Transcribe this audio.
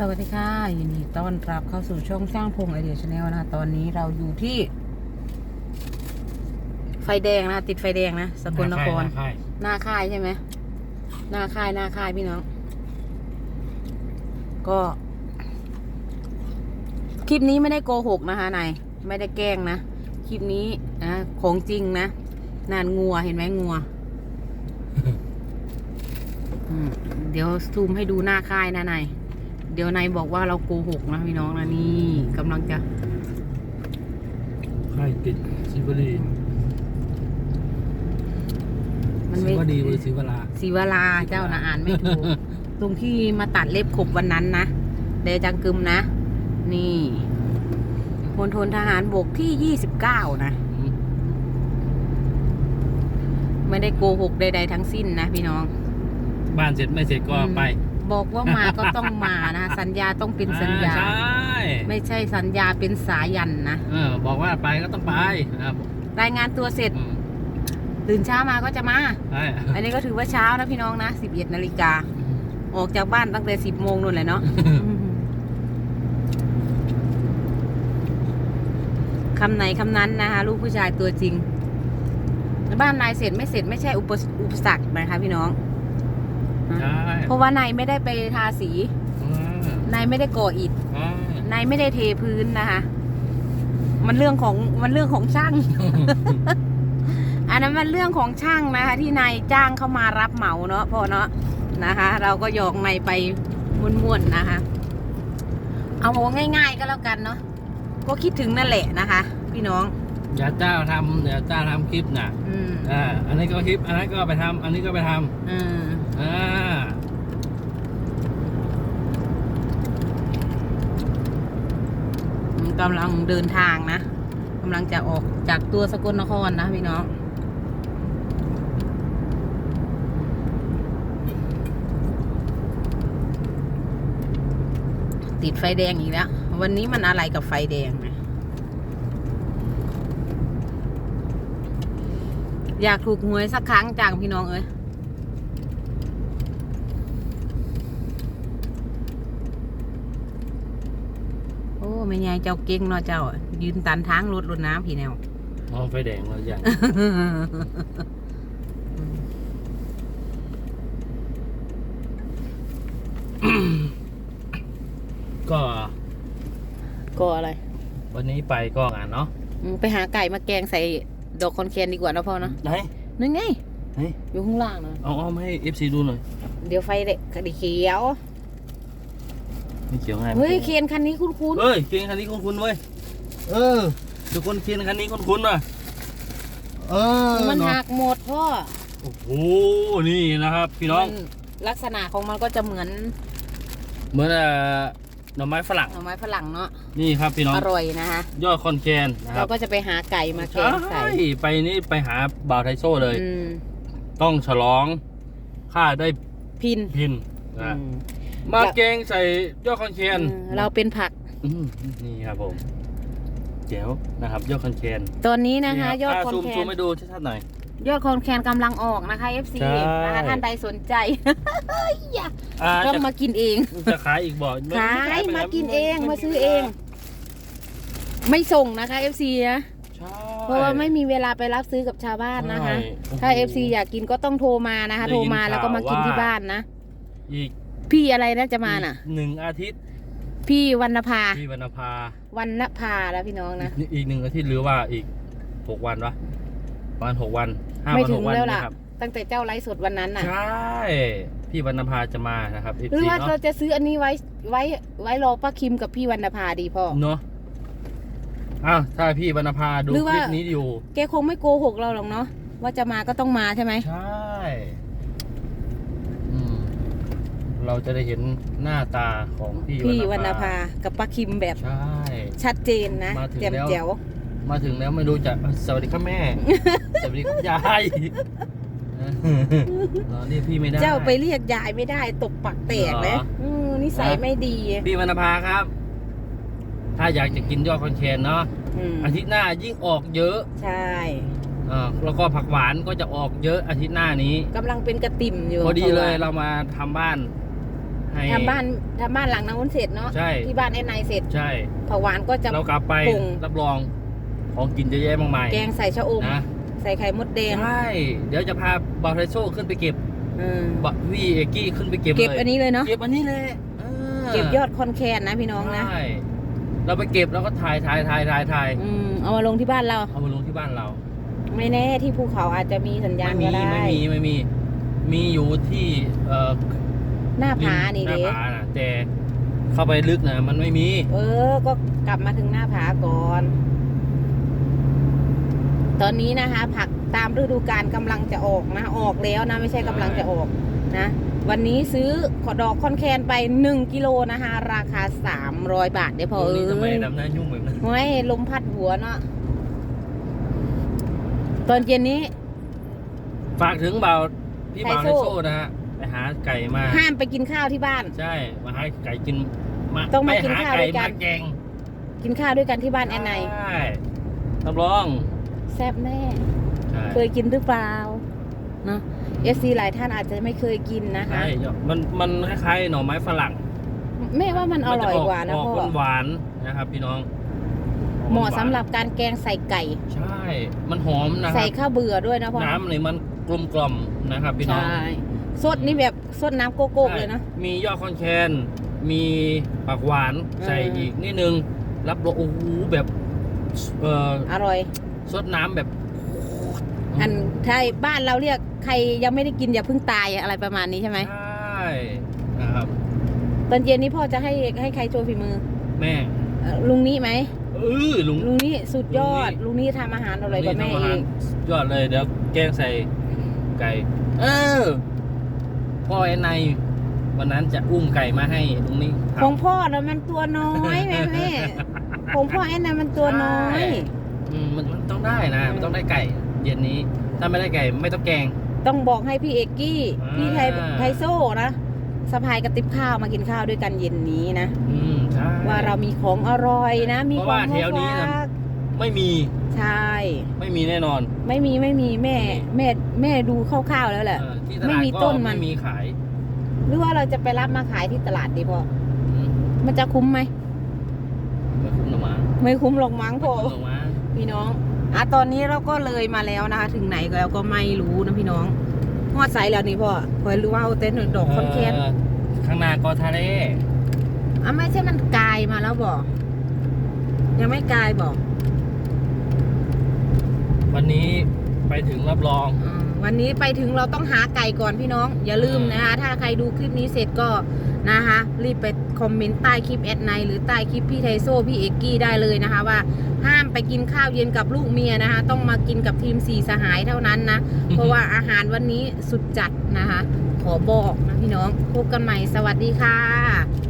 สวัสดีค่ะยินดีต้อนรับเข้าสู่ช่องสร้างพงไอเดียชาแนลนะคะตอนนี้เราอยู่ที่ ไฟแดงนะคะติดไฟแดงนะสกลนครใช่หน้าค่ายใช่ไหมหน้าค่ายหน้าค่ายพี่น้อง ก็ คลิปนี้ไม่ได้โกหกนะคะนายไม่ได้แกล้งนะ คลิปนี้นะของจริงนะนานงัวเห็นไหมงัวอืมเดี๋ยวซูมให้ดูหน้าค่ายนะนาย เดี๋ยวนายบอกว่าเราโกหกนะพี่น้องนะนี่กำลังจะใช่ติดซิวลีมันซิไม่วดีหรือซิวลาศิวลาเจ้านะอ่านไม่ถูก ตรงที่มาตัดเล็บขบวันนั้นนะเดจังกึมนะ นี่พลทนทหารบกที่ยี่สิบเก้านะ ไม่ได้โกหกใดๆทั้งสิ้นนะพี่น้อง บ้านเสร็จไม่เสร็จก็อืม ไป บอกว่ามาก็ต้องมานะสัญญาต้องเป็นสัญญาอ่ใช่ไม่ใช่สัญญาเป็นสายันนะเออบอกว่าไปก็ต้องไปนะครับรายงานตัวเสร็จอืมตื่นเช้ามาก็จะมา ใช่อันนี้ก็ถือว่าเช้านะพี่น้องนะสิบเอ็ดนาฬิกาออกจากบ้านตั้งแต่สิบโมงนู่นแหละเนาะคำไหนคำนั้นนะคะลูกผู้ชายตัวจริงบ้านนายเสร็จไม่เสร็จไม่ใช่อุปสอุปสรรคนะคะพี่น้อง ใช่เพราะว่านายไม่ได้ไปทาสีอ่านายไม่ได้ก่ออิฐ ใช่นายไม่ได้เทพื้นนะคะ มันเรื่องของมันเรื่องของช่าง อันนั้นมันเรื่องของช่างนะคะ ที่นายจ้างเข้ามารับเหมาเนาะพ่อเนาะนะคะ เราก็ยองนายไปม่วนๆนะคะ เอาง่ายๆก็แล้วกันเนาะก็คิดถึงนั่นแหละนะคะ พี่น้อง อย่าเจ้าทำอย่าเจ้าทำคลิปน่ะอืมอ่าอันนี้ก็คลิป อันนั้นก็ไปทำอันนี้ก็ไปทอืมำ อ่ากำลังเดินทางนะกำลังจะออกจากตัวสกลนครนะพี่น้องติดไฟแดงอีกแล้ว วันนี้มันอะไรกับไฟแดงนะอยากถูกหวยสักครั้งจังพี่น้องเอ้ย โอ้ แม่ยายเจ้าเก่งเนาะเจ้าอะยืนตันทางรถรถน้ำพี่แนวมองไฟแดงเราอย่างก็ก็อะไรวันนี้ไปก็งานเนาะอืมไปหาไก่มาแกงใส่ดอกคอนแคนดีกว่าเนาะพ่อเนาะไหน นั่นไงไหน อยู่ข้างล่างเนาะเอาเอามาให้ FC ดูหน่อย เดี๋ยวไฟเด็กคดีเขียว ไม่เขียวง่ายเฮ้ยเคนคันนี้คุ้นเฮ้ยเคียนคันนี้คุ้นๆเว้ยเออทุกคนเคียนคันนี้คุ้นๆว่ะเออๆมันเนาะหักหมดพ่อโอ้โหนี่นะครับ พี่น้องมันลักษณะของมันก็จะเหมือน เหมือนเอ่อหน่อไม้ฝรั่งหน่อไม้ฝรั่งเนาะนี่ครับพี่น้องอร่อยนะคะยอดคอนแคนนะคเรารับก็จะไปหาไก่มาแกงใส่ใช่ไปนี่ไปหาบ่าวไทโซ่เลยอืมต้องฉลองข้าได้พินพินนะอื มมาแกงใส่ยอดคอนแคนเออเราเป็นผัก อืมนี่ครับผมเจ๋วนะครับ ยอดคอนแคนตอนนี้นะคะรับยอดาคอนซูมแคซูนมให้ดูชัดๆหน่อย ยอดคอนแคนกำลังออกนะคะ FC ใช่ นะคะท่านใดสนใจอ่าก็จะมากินเอง จะขายอีกบ่อขายไปมาแล้วกินเองมาซื้อเอง ไม่ส่งนะคะ FC นะใช่เพราะว่าไม่มีเวลาไปรับซื้อกับชาวบ้านนะคะ ใช่โอ้โหถ้า FC อยากกินก็ต้องโทรมานะคะ ได้โทรยินมาแล้วก็มากินข่าวว่า ที่บ้านนะ อีก พี่อะไรนะจะมาน่ะ หนึ่งอาทิตย์พี่วรรณภาที่วรรณภาวันณภาแล้วพี่น้องนะ อีกอีกหนึ่งอาทิตย์หรือว่าอีกหกวันวะประมาณหกวันห้าไม่วันถึหงกวันแล้วล่ะ นะครับ ตั้งแต่เจ้าไลฟ์สดวันนั้นน่ะ ใช่ พี่วรรณภาจะมานะครับเอฟหรือซีว่าเนาะเราจะซื้ออันนี้ไว้ไว้ไว้รอป้าคิมกับพี่วรรณภาดีพ่อ เนาะอ้าวถ้าพี่วรรณภาดูหรือคว่า ลิปนี้อยู่ แกคงไม่โกหกเราหรอกเนาะว่าจะมาก็ต้องมาใช่ไหม ใช่อืม เราจะได้เห็นหน้าตาของพี่พี่วรรณภากับป้าคิมแบบใช่ ชัดเจนนะมาถึงแจ่มแล้ว แจ๋วมาถึงแล้วไม่รู้จะสวัสดีครับแม่ สวัสดีครับยายเราเรียกพี่ไม่ได้ เจ้าไปเรียกยายไม่ได้ตกปักแตกเลยเหรออืมนิสัยฮะไม่ดีพี่วรรณภาครับ ถ้าอยากจะกินยอดคอนแคนเนาะอืมอาทิตย์หน้ายิ่งออกเยอะใช่อ่าแล้วก็ผักหวานก็จะออกเยอะอาทิตย์หน้านี้ กำลังเป็นกระติ่มอยู่พอดีเลยพราะว่าเรามาทำบ้าน ให้ ทำบ้านทำบ้านหลังนั้นเสร็จเนาะใช่ ที่บ้านแอนไนเสร็จใช่ ผักหวานก็จะ เรากลับไปปรุง รับรองของกินเยอะแยะมากมายแกงใส่ชะอม นะใส่ไข่มดแดงใช่เดี๋ยวจะพาบาไทโซขึ้นไปเก็บอืมบะวีเอกกี้ขึ้นไปเก็บเก็บเลยอันนี้เลยเนาะเก็บอันนี้เลยออเก็บยอดคอนแคนนะพี่น้องนะใช่เราไปเก็บแล้วก็ถ่ายถ่ายถ่ายถ่ายถ่ายอืมเอามาลงที่บ้านเรา เอามาลงที่บ้านเรา ไม่แน่ที่ภูเขาอาจจะมีสัญญาณไม่มีก็ได้ ไม่มีไม่มี มีอยู่ที่เอ่อ หน้าริมผานี่หน้าเด้ผาน่ะแต่เข้าไปลึกนะมันไม่มี เออ ก็กลับมาถึงหน้าผาก่อน ตอนนี้นะคะ ผักตามฤดูกาลกำลังจะออกนะ ออกแล้วนะ ไม่ใช่กำลังจะออกนะ วันนี้ซื้อขอดอกคอนแคนไป 1กิโลนะคะ ราคา 300 บาทเดี๋ยวพอตรงเอ้นี้ทำไมยดำหน้ายุ่งแบบนั้นโอ้ยลมพัดหัวเนาะตอนเย็นนี้ ฝากถึงเบาพี่ไทเบาโซ่ไทโซ่นะฮะ ไปหาไก่มา ห้ามไปกินข้าวที่บ้าน ใช่ มาหาไก่กินมาต้องมาไปกินหาข้าวไก่ด้วยกันมาแกงกินข้าวด้วยกันที่บ้านแอนไนใช่รับรองแซ่บแน่ ใช่เคยกินหรือเปล่าเนาะเอฟซีหลายท่านอาจจะไม่เคยกินนะคะ ใช่มันมันคล้ายๆหน่อไม้ฝรั่งแม่ว่ามันอร่อยกว่านะมัจพ่อออกหวานๆนะครับ พี่น้องเหมาะสำหรับการแกงใส่ไก่ ใช่ มันหอมนะคใส่รับข้าวเบื่อด้วยนะพ่อน้ำเลยมันกลมกล่อมนะครับ พี่น้อง ใช่ สดนี่แบบสดน้ำโกโก้เลยนะใช่มียอดคอนแคนมีปากหวานเออใส่อีกนิดนึง รับรองโอ้โหแบบเอ่ออร่อยซดน้ำแบบ อันไทยบ้านเราเรียกใครยังไม่ได้กินอย่าเพิ่งตายอะไรประมาณนี้ใช่ไหมใช่นะครับตอนเย็นนี้พ่อจะให้ให้ใครโชว์ฝีมือ แม่เอ่อลุงนี้ไหมเออลุงลุงนี้สุดยอด ลุลุงงนี้นี้ทำอาหารอร่อยกว่าแม่นี่ทำอาเอหารงสุดยอดเลยเดี๋ยวแกงใส่ไก่ เออ พ่อไอ้ในายวันนั้นจะอุ้มไก่มาให้ตรงนี้คขรัอบงพ่อน่ะมันตัวน้อยแม่แม่ของพ่อแอนน่ะมันตัวน้อยใช่อืมมันมันต้องได้นะมันต้องได้ไก่เย็นนี้ ถ้าไม่ได้ไก่ไม่ต้องแกง ต้องบอกให้พี่เอกกี้อ่าพี่ไทยไทโซ่นะสะพายกระติบข้าวมากินข้าวด้วยกันเย็นนี้นะ อืมใช่ ว่าเรามีของอร่อยนะ มีเพราะของว่าแถวนี้นะมาฝาก ไม่มีใช่ ไม่มีแน่นอนไม่มีไม่มีแม่ แม่แม่ดูคร่าวๆแล้วแหละ เออที่ตไม่ลาดมีก็ต้นมัน ไม่มีขายหรือว่าเราจะไปรับมาขายที่ตลาดดีพออืมมันจะคุ้มไหม ไม่คุ้มหรอกมั้งไม่คุ้มหรอกมั้งไม่พ่อคุ้มหรอกมั้งพี่น้องอะตอนนี้เราก็เลยมาแล้วนะคะ ถึงไหนก็แล้วก็ไม่รู้นะพี่น้องฮอดไซแล้วนี่พ่อคอยรู้ว่าเอาเต้นดอกคอนแคนเข้างหน้าก็ทะเลอะไม่ใช่มันกลายมาแล้วบอก ยังไม่กลายบอก วันนี้ไปถึงรับรองอืมวันนี้ไปถึงเราต้องหาไก่ก่อนพี่น้อง อย่าลืมนะคะ ถ้าใครดูคลิปนี้เสร็จก็นะคะรีบไปคอมเมนต์ใต้คลิปแอดไนหรือใต้คลิปพี่ไทโซ่พี่เอกกี้ได้เลยนะคะว่าห้ามไปกินข้าวเย็นกับลูกเมียนะคะ ต้องมากินกับทีมสี่สหายเท่านั้นนะ เพราะว่าอาหารวันนี้สุดจัดนะคะ ขอบอกนะพี่น้องพบกันใหม่สวัสดีค่ะ